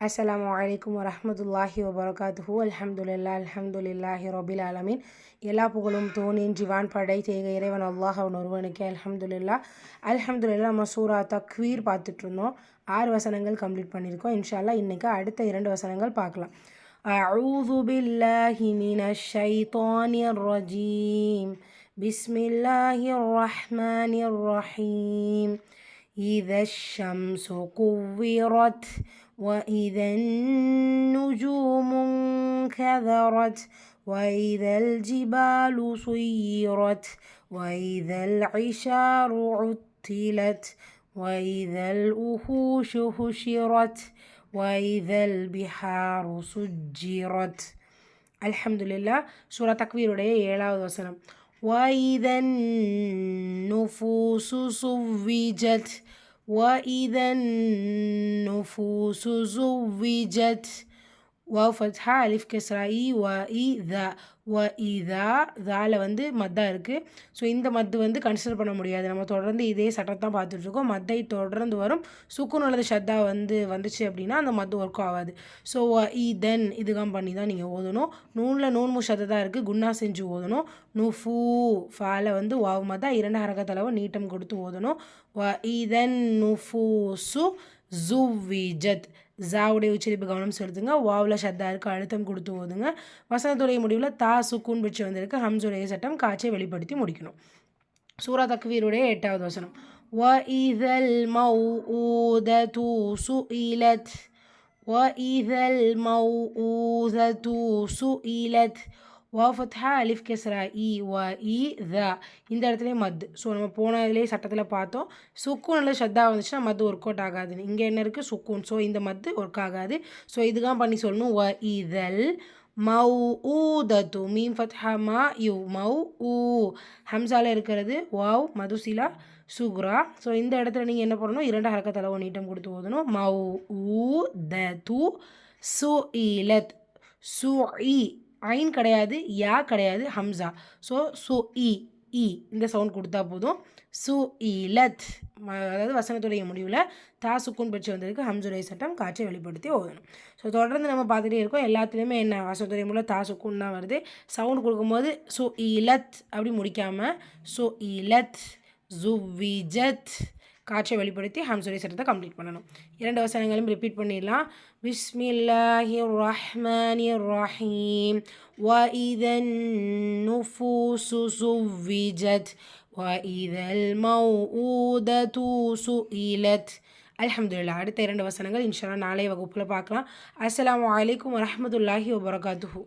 அஸ்லாம் வலைக்கம் வரமத்துல்லாஹி வபரகாத்துஹூ அல்ஹம்துலில்லா அல்ஹம்துலில்லாஹி ரொபில் ஆலமீன் எல்லா புகழும் தோனின் ஜிவான் படை தேக இறைவன் அல்லாஹ் அவன் ஒருவனுக்கே அல்ஹம்துலில்லா அல்ஹம்துலில்லா நம்ம சூரா தக்வீர் பார்த்துட்டு இருந்தோம் ஆறு வசனங்கள் கம்ப்ளீட் பண்ணியிருக்கோம் இன்ஷால்லா இன்றைக்கி அடுத்த இரண்டு வசனங்கள் பார்க்கலாம் أعوذ بالله من الشيطان الرجيم بسم الله الرحمن الرحيم إذا الشمس كورت وإذا النجوم انكذرت وإذا الجبال سيرت وإذا العشار عطلت وإذا الأخوش هشرت وإذا البحار سجرت الحمد لله سورة تكبير ஏழாவது வசனம் وإذا النفوس صوجت وإذا النفوس زوجت واو فتحة ألف كسرة إي وإذا வ இதா தால வந்து மத்தாக இருக்குது ஸோ இந்த மத்து வந்து கன்சிடர் பண்ண முடியாது. நம்ம தொடர்ந்து இதே சட்டத்தான் பார்த்துட்ருக்கோம். மத்தை தொடர்ந்து வரும். சுக்குன் அல்லது ஷத்தா வந்து வந்துச்சு அப்படின்னா அந்த மத்து ஒர்க் ஆகாது. ஸோ இ தென் இதுதான் பண்ணி தான் நீங்கள் ஓதணும். நூனில் நூன் முஷத்தை தான் இருக்குது குன்னா செஞ்சு ஓதணும். நு ஃபூ ஃபால வந்து வாவ் மத்தா இரண்டு ஹரகத்தளவு நீட்டம் கொடுத்து ஓதணும். வ இதன் நு ஃபூ சு ஜுவிஜத் ஜாவுடைய உச்சரிப்பு கவனம் செலுத்துங்க வாவில் ஷத்தா இருக்குது அழுத்தம் கொடுத்து ஓதுங்க வசனத்துடைய முடிவில் தா சுக்குன் பிடிச்சி வந்திருக்கு ஹம்சுடைய சட்டம் காய்ச்சை வெளிப்படுத்தி முடிக்கணும் சூரா தக்வீருடைய எட்டாவது வசனம் وإذا الموءودة سئلت وإذا الموءودة سئلت வா ஃபத்ஹா அலிஃப் கெஸ்ரா இ வ இ த. இந்த இடத்துலையும் மத். ஸோ நம்ம போன இதுலேயே சட்டத்தில் பார்த்தோம். சுக்கூன் அல்லது ஷத்தா வந்துச்சுன்னா மத் ஒர்க் அவுட் ஆகாது. இங்கே என்ன இருக்குது சுக்கூன் ஸோ இந்த மத்து ஒர்க் ஆகாது. ஸோ இதுதான் பண்ணி சொல்லணும். வ இதல் மௌ ஊதத்து மீம் ஃபத்ஹா மா யூ. மௌ ஊ. ஹம்சாவில் இருக்கிறது வாவ் மதுசிலா சுக்ரா. ஸோ இந்த இடத்துல நீங்கள் என்ன பண்ணணும்? இரண்டு ஹரக்கத்தளவு நீட்டம் கொடுத்து ஓதணும். மௌ ஊ த து. சு இலத் சு இ ஐன் கிடையாது யா கிடையாது ஹம்சா. ஸோ சு இ இ இந்த சவுண்ட் கொடுத்தா போதும். சு இலத் அதாவது வசனத்துடைய முடிவில் தா சுக்குன் பெற்று வந்திருக்கு ஹம்சுரை சட்டம் காட்சியை வெளிப்படுத்தி ஓதணும். ஸோ தொடர்ந்து நம்ம பார்த்துட்டே இருக்கோம். எல்லாத்துலேயுமே என்ன வசனத்துடைய மூலம் தா சுக்குன் தான் வருது. சவுண்ட் கொடுக்கும்போது சு இலத் அப்படி முடிக்காமல் சு இலத் ஜுவிஜத் காட்சியை வெளிப்படுத்தி ஹம்சுரை சட்டத்தை கம்ப்ளீட் பண்ணணும் இரண்டு வசனங்களும் ரிப்பீட் பண்ணிடலாம் பிஸ்மில்லாஹி ரஹ்மானி ரஹீம் وإذا النفوس زوجت وإذا الموءودة سئلت அலமதுல்லா அடுத்த இரண்டு வசனங்கள் இன்ஷால்லா நாளைய வகுப்பில் பார்க்கலாம் அஸ்லாம் வலைக்கம் வரமத்துல்லாஹி வபரகாத்துஹூ